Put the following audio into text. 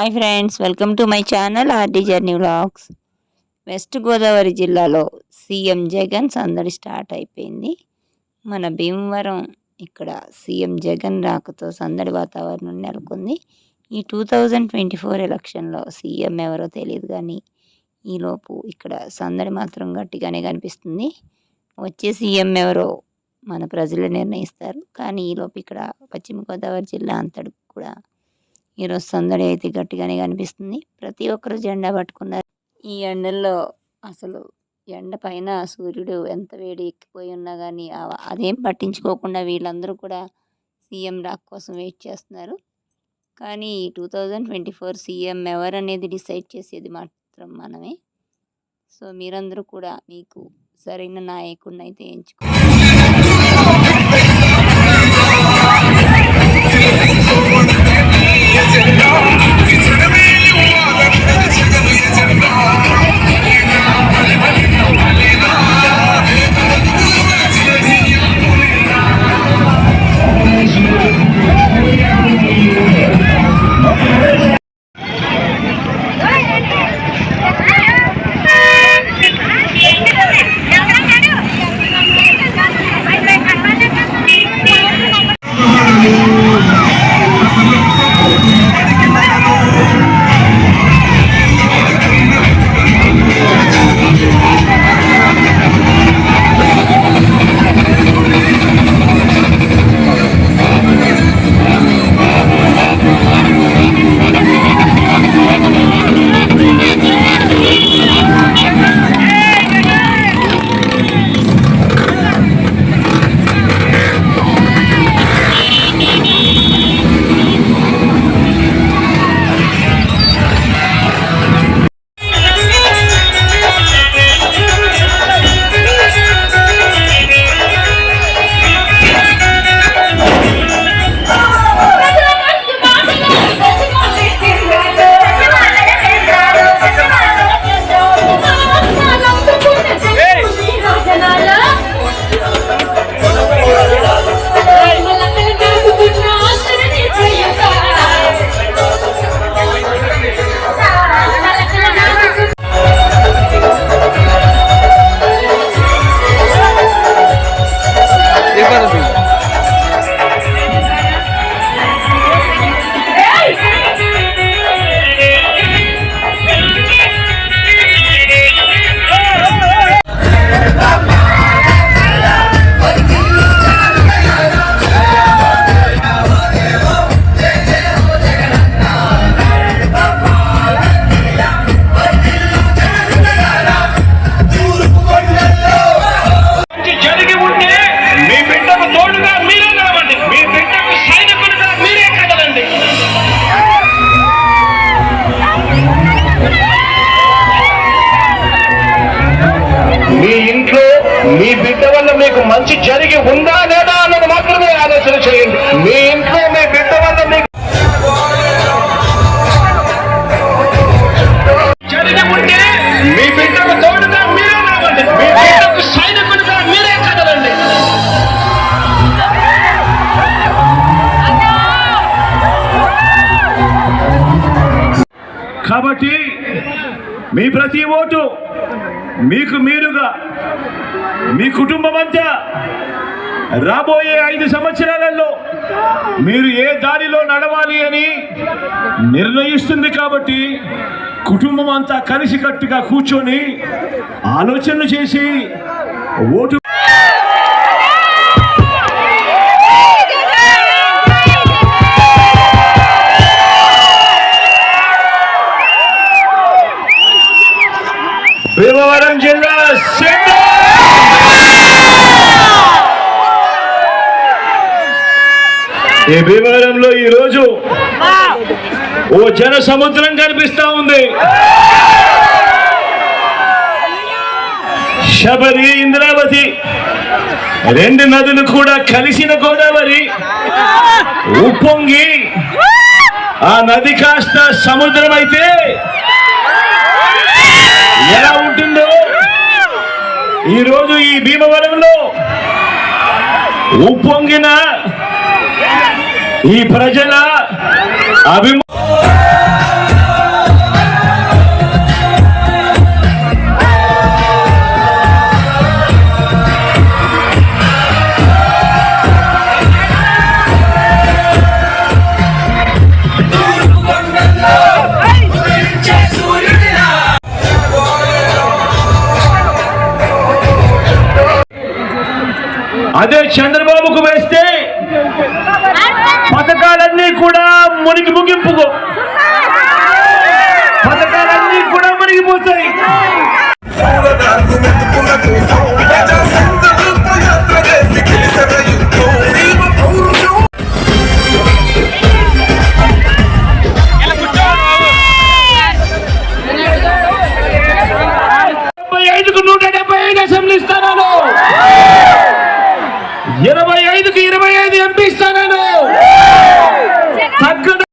Hi friends welcome to my channel RD journey vlogs west Godavari జిల్లాలో CM Jagan సందడి start అయిపోయింది. మన భీమవరం ఇక్కడ సీఎం జగన్ రాకతో సందడి వాతావరణం నెలకొంది. ఈ టూ థౌజండ్ ట్వంటీ ఫోర్ ఎలక్షన్లో సీఎం ఎవరో తెలియదు కానీ ఈలోపు ఇక్కడ సందడి మాత్రం గట్టిగానే కనిపిస్తుంది. వచ్చే సీఎం ఎవరో మన ప్రజలు నిర్ణయిస్తారు. కానీ ఈలోపు ఇక్కడ పశ్చిమ గోదావరి జిల్లా అంతటి కూడా ఈరోజు సందడి అయితే గట్టిగానే కనిపిస్తుంది. ప్రతి ఒక్కరు జెండా పట్టుకున్నారు. ఈ ఎండల్లో అసలు ఎండ పైన సూర్యుడు ఎంత వేడి ఎక్కిపోయి ఉన్నా కానీ అదేం పట్టించుకోకుండా వీళ్ళందరూ కూడా సీఎం రాక్ కోసం వెయిట్ చేస్తున్నారు. కానీ two thousand twenty four CM ఎవరు అనేది డిసైడ్ చేసేది మాత్రం మనమే. సో మీరందరూ కూడా మీకు సరైన నాయకుడిని అయితే ఎంచుకో is it long? ఉందా లేదా అన్నది మాత్రమే ఆలోచన చేయండి. మీ ఇంట్లో మీ బిడ్డ వల్ల మీకు మీ బిడ్డకు తోడుగా మీరే రావండి మీ బిడ్డకు మీరే కదలండి. కాబట్టి మీ ప్రతి ఓటు మీకు మీరుగా మీ కుటుంబం అంతా రాబోయే ఐదు సంవత్సరాలలో మీరు ఏ దారిలో నడవాలి అని నిర్ణయిస్తుంది కాబట్టి కుటుంబం అంతా కలిసికట్టుగా కూర్చొని ఆలోచనలు చేసి ఓటు తూర్పుగోదావరం జిల్లా ఈ భీమవరంలో ఈ రోజు ఓ జన సముద్రం కనిపిస్తా ఉంది. శబరి ఇంద్రావతి రెండు నదులు కూడా కలిసిన గోదావరి. ఉప్పొంగి ఆ నది కాస్త సముద్రం అయితే ఎలా ఉంటుంది? ఈరోజు ఈ భీమవరంలో ఉప్పొంగిన ఈ ప్రజల అభిమా అదే చంద్రబాబుకు వేస్తే పథకాలన్నీ కూడా మునిగి ముగింపు పథకాలన్నీ కూడా మునిగిపోతాయి.